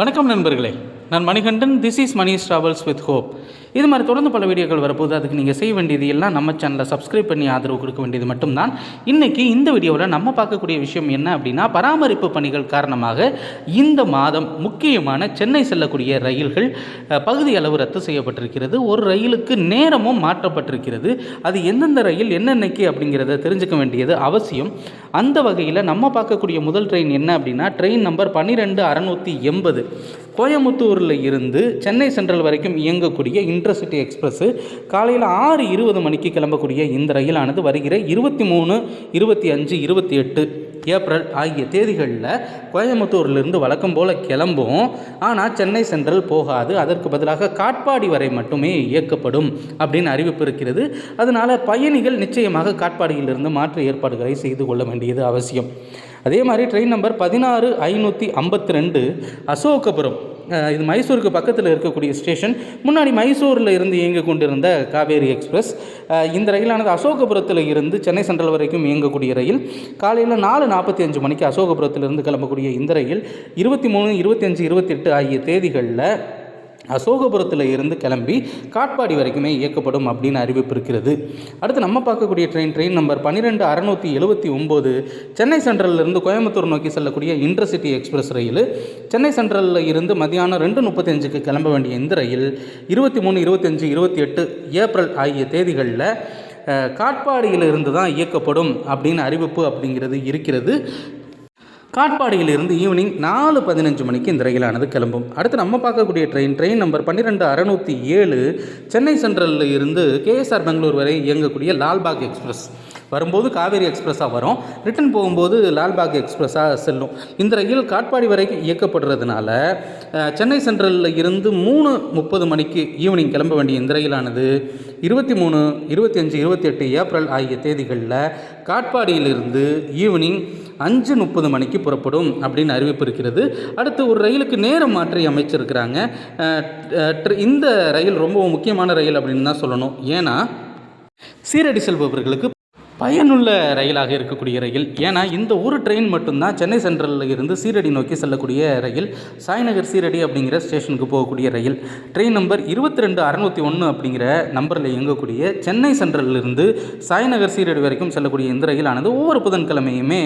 வணக்கம் நண்பர்களே. நான் Manikandan this is Mani travels with hope இது மாதிரி தொடர்ந்து பல வீடியோக்கள் வரப்போது அதுக்கு நீங்கள் செய்ய வேண்டியது எல்லாம் நம்ம சேனலை சப்ஸ்கிரைப் பண்ணி ஆதரவு கொடுக்க வேண்டியது மட்டும்தான். இன்றைக்கி இந்த வீடியோவில் நம்ம பார்க்கக்கூடிய விஷயம் என்ன அப்படின்னா பராமரிப்பு பணிகள் காரணமாக இந்த மாதம் முக்கியமான சென்னை செல்லக்கூடிய ரயில்கள் பகுதி அளவு ரத்து செய்யப்பட்டிருக்கிறது. ஒரு ரயிலுக்கு நேரமும் மாற்றப்பட்டிருக்கிறது. அது எந்தெந்த ரயில் என்னென்னைக்கு அப்படிங்கிறத தெரிஞ்சுக்க வேண்டியது அவசியம். அந்த வகையில் நம்ம பார்க்கக்கூடிய முதல் ட்ரெயின் என்ன அப்படின்னா ட்ரெயின் நம்பர் பன்னிரெண்டு அறநூற்றி எண்பது. கோயமுத்தூரில் இருந்து சென்னை சென்ட்ரல் வரைக்கும் இயங்கக்கூடிய இன்டர்சிட்டி எக்ஸ்பிரஸ் காலையில் ஆறு இருபது மணிக்கு கிளம்பக்கூடிய இந்த ரயிலானது வருகிற இருபத்தி மூணு இருபத்தி அஞ்சு இருபத்தி எட்டு ஏப்ரல் ஆகிய தேதிகளில் கோயம்புத்தூர்லேருந்து வழக்கம் போல் கிளம்பும். ஆனால் சென்னை சென்ட்ரல் போகாது. அதற்கு பதிலாக காட்பாடி வரை மட்டுமே இயக்கப்படும் அப்படின்னு அறிவிப்பு இருக்கிறது. அதனால் பயணிகள் நிச்சயமாக காட்பாடியிலிருந்து மாற்று ஏற்பாடுகளை செய்து கொள்ள வேண்டியது அவசியம். அதே மாதிரி ட்ரெயின் நம்பர் பதினாறு ஐநூற்றி ஐம்பத்தி ரெண்டு அசோகபுரம். இது மைசூருக்கு பக்கத்தில் இருக்கக்கூடிய ஸ்டேஷன். முன்னாடி மைசூரில் இருந்து இயங்க கொண்டிருந்த காவேரி எக்ஸ்பிரஸ். இந்த ரயிலானது அசோகபுரத்தில் இருந்து சென்னை சென்ட்ரல் வரைக்கும் இயங்கக்கூடிய ரயில். காலையில் நாலு நாற்பத்தி அஞ்சு மணிக்கு அசோகபுரத்திலிருந்து கிளம்பக்கூடிய இந்த ரயில் இருபத்தி மூணு இருபத்தஞ்சு இருபத்தெட்டு ஆகிய தேதிகளில் அசோகபுரத்தில் இருந்து கிளம்பி காட்பாடி வரைக்குமே இயக்கப்படும் அப்படின்னு அறிவிப்பு இருக்கிறது. அடுத்து நம்ம பார்க்கக்கூடிய ட்ரெயின் ட்ரெயின் நம்பர் பன்னிரெண்டு அறநூற்றி எழுபத்தி ஒம்பது. சென்னை சென்ட்ரல்லிருந்து கோயம்புத்தூர் நோக்கி செல்லக்கூடிய இன்டர்சிட்டி எக்ஸ்பிரஸ் ரயில். சென்னை சென்ட்ரலில் இருந்து மதியானம் ரெண்டு முப்பத்தஞ்சுக்கு கிளம்ப வேண்டிய இந்த ரயில் இருபத்தி மூணு இருபத்தஞ்சு இருபத்தி எட்டு ஏப்ரல் ஆகிய தேதிகளில் காட்பாடியிலிருந்து காட்பாடியில் இருந்து தான் இயக்கப்படும் அப்படின்னு அறிவிப்பு அப்படிங்கிறது இருக்கிறது. காட்பாடியிலிருந்து ஈவினிங் நாலு பதினஞ்சு மணிக்கு இந்த ரயிலானது கிளம்பும். அடுத்து நம்ம பார்க்கக்கூடிய ட்ரெயின். ட்ரெயின் நம்பர் பன்னிரெண்டு அறநூற்றி ஏழு சென்னை சென்ட்ரலில் இருந்து கேஎஸ்ஆர் பெங்களூர் வரை இயங்கக்கூடிய லால்பாக் எக்ஸ்பிரஸ். வரும்போது காவேரி எக்ஸ்பிரஸாக வரும். ரிட்டர்ன் போகும்போது லால்பாக் எக்ஸ்பிரஸாக செல்லும். இந்த ரயில் காட்பாடி வரைக்கும் இயக்கப்படுறதுனால சென்னை சென்ட்ரலில் இருந்து மூணு முப்பது மணிக்கு ஈவினிங் கிளம்ப வேண்டிய இந்த ரயிலானது இருபத்தி மூணு இருபத்தி அஞ்சு இருபத்தி எட்டு ஏப்ரல் ஆகிய தேதிகளில் காட்பாடியிலிருந்து ஈவினிங் அஞ்சு முப்பது மணிக்கு புறப்படும் அப்படின்னு அறிவிப்பு இருக்கிறது. அடுத்து ஒரு ரயிலுக்கு நேரம் மாற்றி அமைச்சிருக்கிறாங்க. இந்த ரயில் ரொம்ப முக்கியமான ரயில் அப்படின்னு தான் சொல்லணும். ஏன்னா சீரடி செல்பவர்களுக்கு பயனுள்ள ரயிலாக இருக்கக்கூடிய ரயில். ஏன்னா இந்த ஒரு ட்ரெயின் மட்டும்தான் சென்னை சென்ட்ரலில் இருந்து சீரடி நோக்கி செல்லக்கூடிய ரயில். சாய்நகர் சீரடி அப்படிங்கிற ஸ்டேஷனுக்கு போகக்கூடிய ரயில். ட்ரெயின் நம்பர் இருபத்தி ரெண்டு அறநூற்றி ஒன்று அப்படிங்கிற நம்பரில் இயங்கக்கூடிய சென்னை சென்ட்ரலிருந்து சாய்நகர் சீரடி வரைக்கும் செல்லக்கூடிய இந்த ரயிலானது ஒவ்வொரு புதன்கிழமையுமே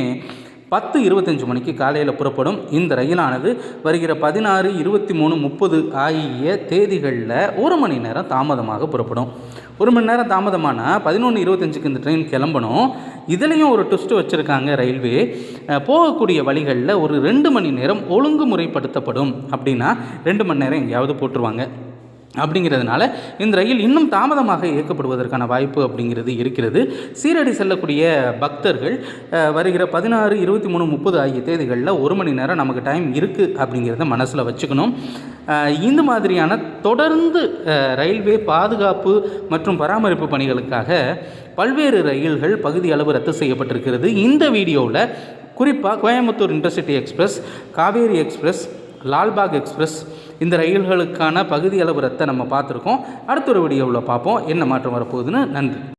பத்து இருபத்தஞ்சு மணிக்கு காலையில் புறப்படும் இந்த ரயிலானது வருகிற பதினாறு இருபத்தி மூணு முப்பது ஆகிய தேதிகளில் ஒரு மணி நேரம் தாமதமாக புறப்படும். ஒரு மணி நேரம் தாமதமானால் பதினொன்று இருபத்தஞ்சுக்கு இந்த ட்ரெயின் கிளம்பணும். இதுலேயும் ஒரு ட்விஸ்ட்டு வச்சுருக்காங்க ரயில்வே. போகக்கூடிய வழிகளில் ஒரு ரெண்டு மணி நேரம் ஒழுங்குமுறைப்படுத்தப்படும் அப்படின்னா ரெண்டு மணி நேரம் எங்கேயாவது போட்டுருவாங்க. அப்படிங்கிறதுனால இந்த ரயில் இன்னும் தாமதமாக இயக்கப்படுவதற்கான வாய்ப்பு அப்படிங்கிறது இருக்கிறது. சீரடி செல்லக்கூடிய பக்தர்கள் வருகிற பதினாறு இருபத்தி மூணு முப்பது ஆகிய தேதிகளில் ஒரு மணி நேரம் நமக்கு டைம் இருக்குது அப்படிங்கிறத மனசில் வச்சுக்கணும். இந்த மாதிரியான தொடர்ந்து ரயில்வே பாதுகாப்பு மற்றும் பராமரிப்பு பணிகளுக்காக பல்வேறு ரயில்கள் பகுதி அளவு ரத்து செய்யப்பட்டிருக்கிறது. இந்த வீடியோவில் குறிப்பாக Coimbatore intercity express Kaveri express Lalbagh express இந்த ரயில்களுக்கான பகுதி அளவு ரத்தை நம்ம பார்த்துருக்கோம். அடுத்த ஒரு வீடியோவில் பார்ப்போம். என்ன மாற்றம் வரப்போகுதுன்னு நன்றி.